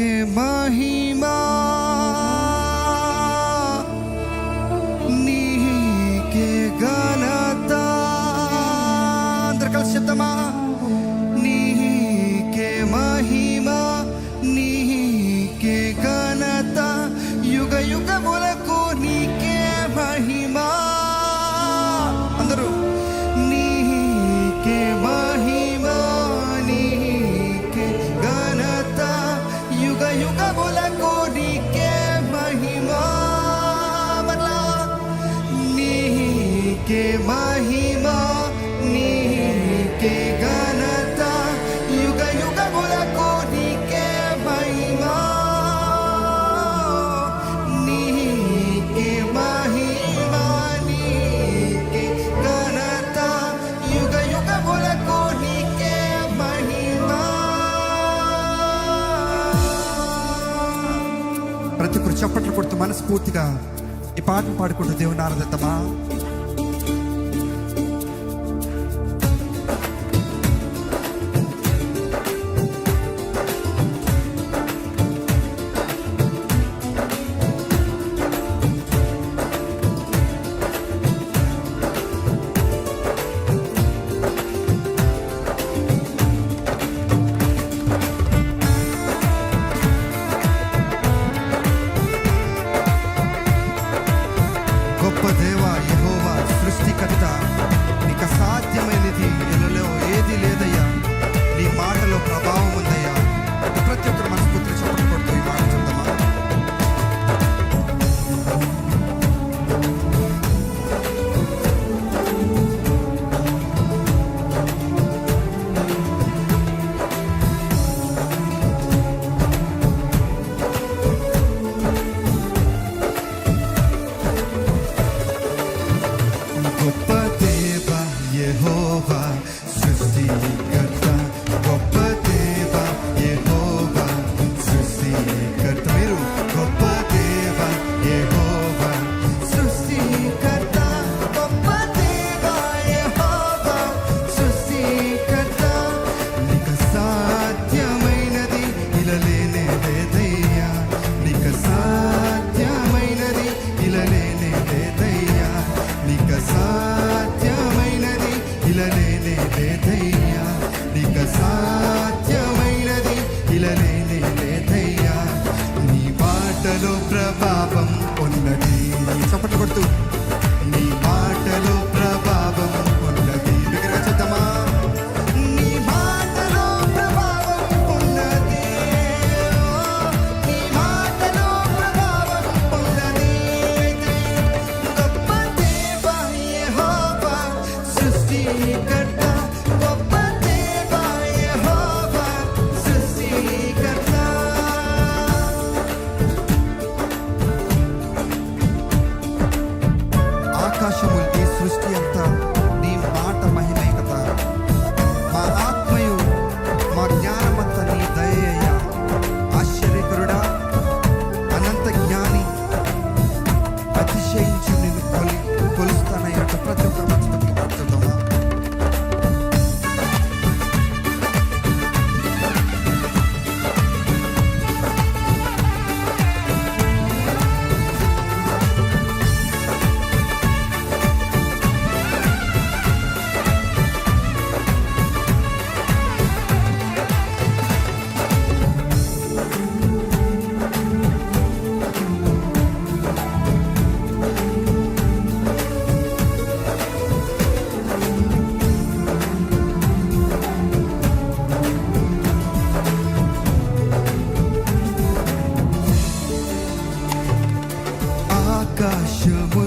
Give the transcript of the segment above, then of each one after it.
నీకే మహిమా మహిమా నీకే ఘనత. యుగ యుగములకు నీకే మహిమా. నీకే మహిమా నీకే ఘనత. యుగ యుగములకు నీకే మహిమా. ప్రతి ఒక్కరు చప్పట్లు కొడుతూ మనస్ఫూర్తిగా ఈ పాటను పాడుకుంటూ దేవుని ఆరాధిద్దామా? 落花。to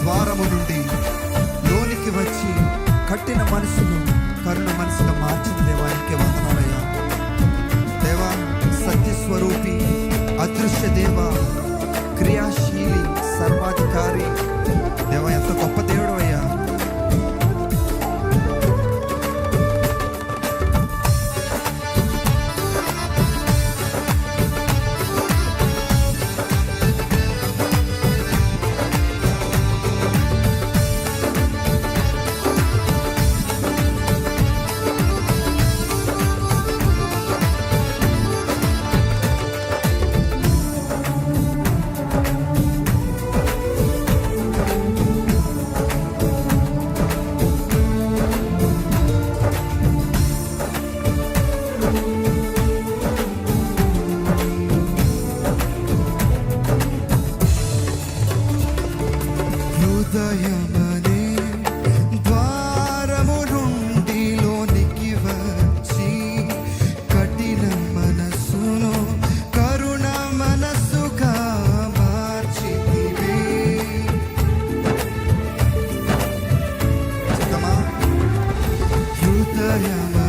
ద్వారము నుండి లోనికి వచ్చి కట్టిన మనసును Yeah.